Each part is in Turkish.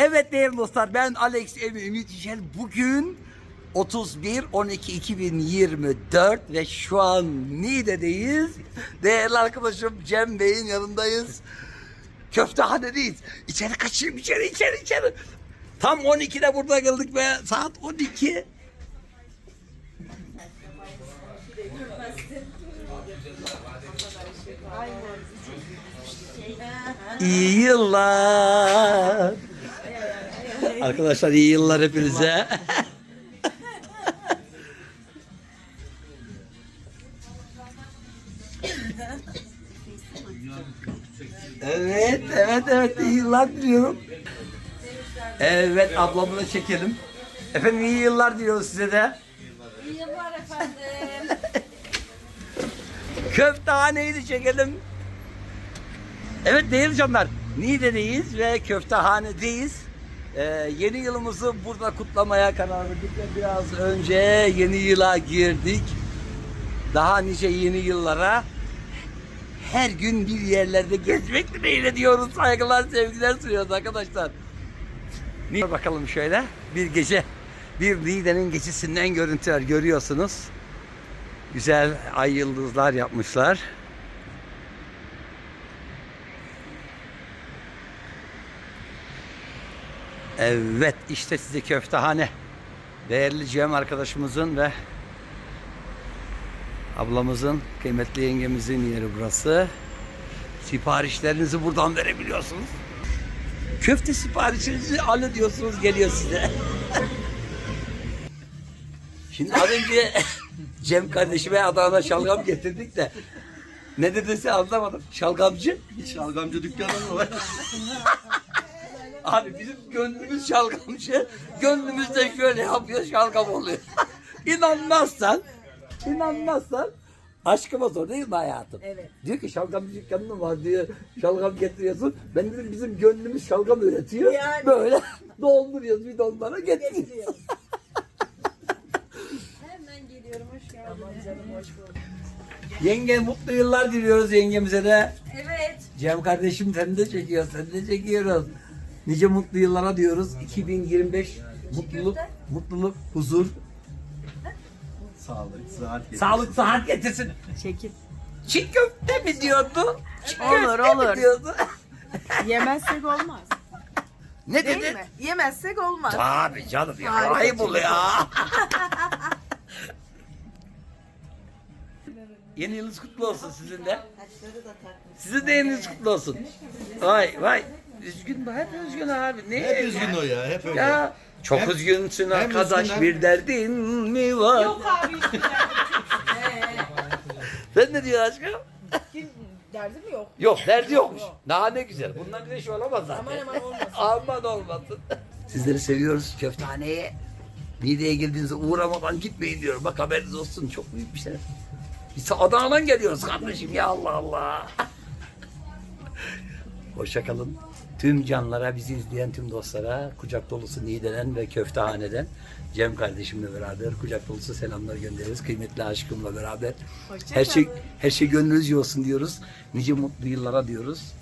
Evet değerli dostlar ben Alex Emi Ümit Yücel. Bugün 31 12 2024 ve şu an Niğde'deyiz. Değerli arkadaşım Cem Bey'in yanındayız. Köftehanedeyiz. İçeri kaçayım içeri içeri içeri. Tam 12'de burada geldik ve saat 12. İyi yıllar. Arkadaşlar iyi yıllar hepinize. evet, evet, evet iyi yıllar diliyorum. Evet ablamı da çekelim. Efendim iyi yıllar diliyoruz size de. İyi yıllar efendim. Köftehaneyi de çekelim. Evet değerli canlar. Niğde'deyiz ve köftehanedeyiz. Ee, yeni yılımızı burada kutlamaya karar verdik ve biraz önce yeni yıla girdik. Daha nice yeni yıllara her gün bir yerlerde gezmek dileğiyle diyoruz. Saygılar, sevgiler sunuyoruz arkadaşlar. Bakalım şöyle bir gece bir Niğde'nin gecesinden görüntüler görüyorsunuz. Güzel ay yıldızlar yapmışlar. Evet işte size köftehane. Değerli Cem arkadaşımızın ve ablamızın, kıymetli yengemizin yeri burası. Siparişlerinizi buradan verebiliyorsunuz. Köfte siparişinizi alın diyorsunuz geliyor size. Şimdi az önce Cem kardeşime Adana'dan şalgam getirdik de ne dediyse anlamadım. Şalgamcı. Şalgamcı dükkanı mı var? Abi bizim gönlümüz şalgamcı. Gönlümüz de şöyle yapıyor şalgam oluyor. İnanmazsan, inanmazsan aşkıma sor değil mi hayatım? Evet. Diyor ki şalgamcı dükkanı var diyor. Şalgam getiriyorsun. Ben dedim bizim gönlümüz şalgam üretiyor. Yani. Böyle dolduruyoruz bidonlara getiriyoruz. Getiriyor. Hemen geliyorum hoş geldiniz. Aman canım hoş bulduk. Yenge mutlu yıllar diliyoruz yengemize de. Evet. Cem kardeşim sen de çekiyor, sen de çekiyoruz. Nice mutlu yıllara diyoruz. 2025 mutluluk, mutluluk, huzur, Sağlık, sıhhat getir. sağlık, sıhhat getirsin. Çekil. Çiğ köfte mi diyordu? Çiğ Olur, köfte mi olur. diyordu? Yemezsek olmaz. ne Değil dedi? mi? Yemezsek olmaz. Tabii canım ya. Harika Ayıp oluyor ya. Yeni yılınız kutlu olsun sizin de. Sizin de yeni yılınız kutlu olsun. Vay vay. Üzgün bu hep üzgün abi. Ne? Hep üzgün o ya, hep öyle. Ya çok Hem- üzgünsün hem arkadaş üzgün hem- bir derdin mi var? Yok abi. Sen ne diyorsun aşkım? Derdi mi yok? Yok derdi yokmuş. Daha ne güzel. Bundan bir de şey olamaz zaten. Aman aman olmasın. Aman olmasın. Sizleri seviyoruz köftehaneye. Niğde'ye geldiğinizde uğramadan gitmeyin diyorum. Bak haberiniz olsun. Çok büyük bir şeref. Biz Adana'dan geliyoruz kardeşim ya Allah Allah. Hoşça kalın. Tüm canlara, bizi izleyen tüm dostlara kucak dolusu Niğde'den ve Köftehane'den Cem kardeşimle beraber kucak dolusu selamlar gönderiyoruz. Kıymetli aşkımla beraber. Hoşça Her şey her şey gönlünüzce olsun diyoruz. Nice mutlu yıllara diyoruz.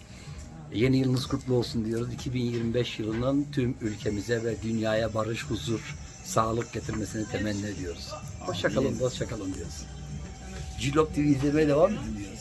Yeni yılınız kutlu olsun diyoruz. 2025 yılının tüm ülkemize ve dünyaya barış, huzur, sağlık getirmesini temenni ediyoruz. Hoşça kalın, hoşça kalın diyoruz. Cilop TV izlemeye devam edin diyoruz.